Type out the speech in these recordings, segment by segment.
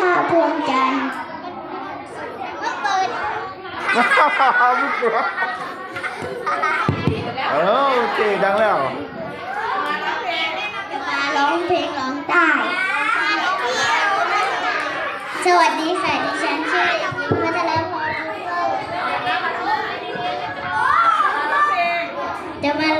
ท่าพวงจันทร์าเปิดมุกเหรอเอฮ่งดังแล้วมาร้องเพลงร้องได้ สวัสดีค่ะดิฉันชื่อเด็กหญิงพัชรพรจะมา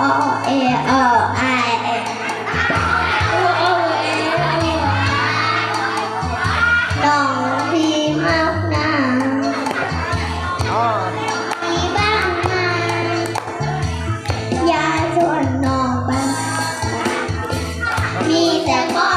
O A O I องดีมากนะมีบ้างนะยาส่วนนองบ้างมีแต่ก็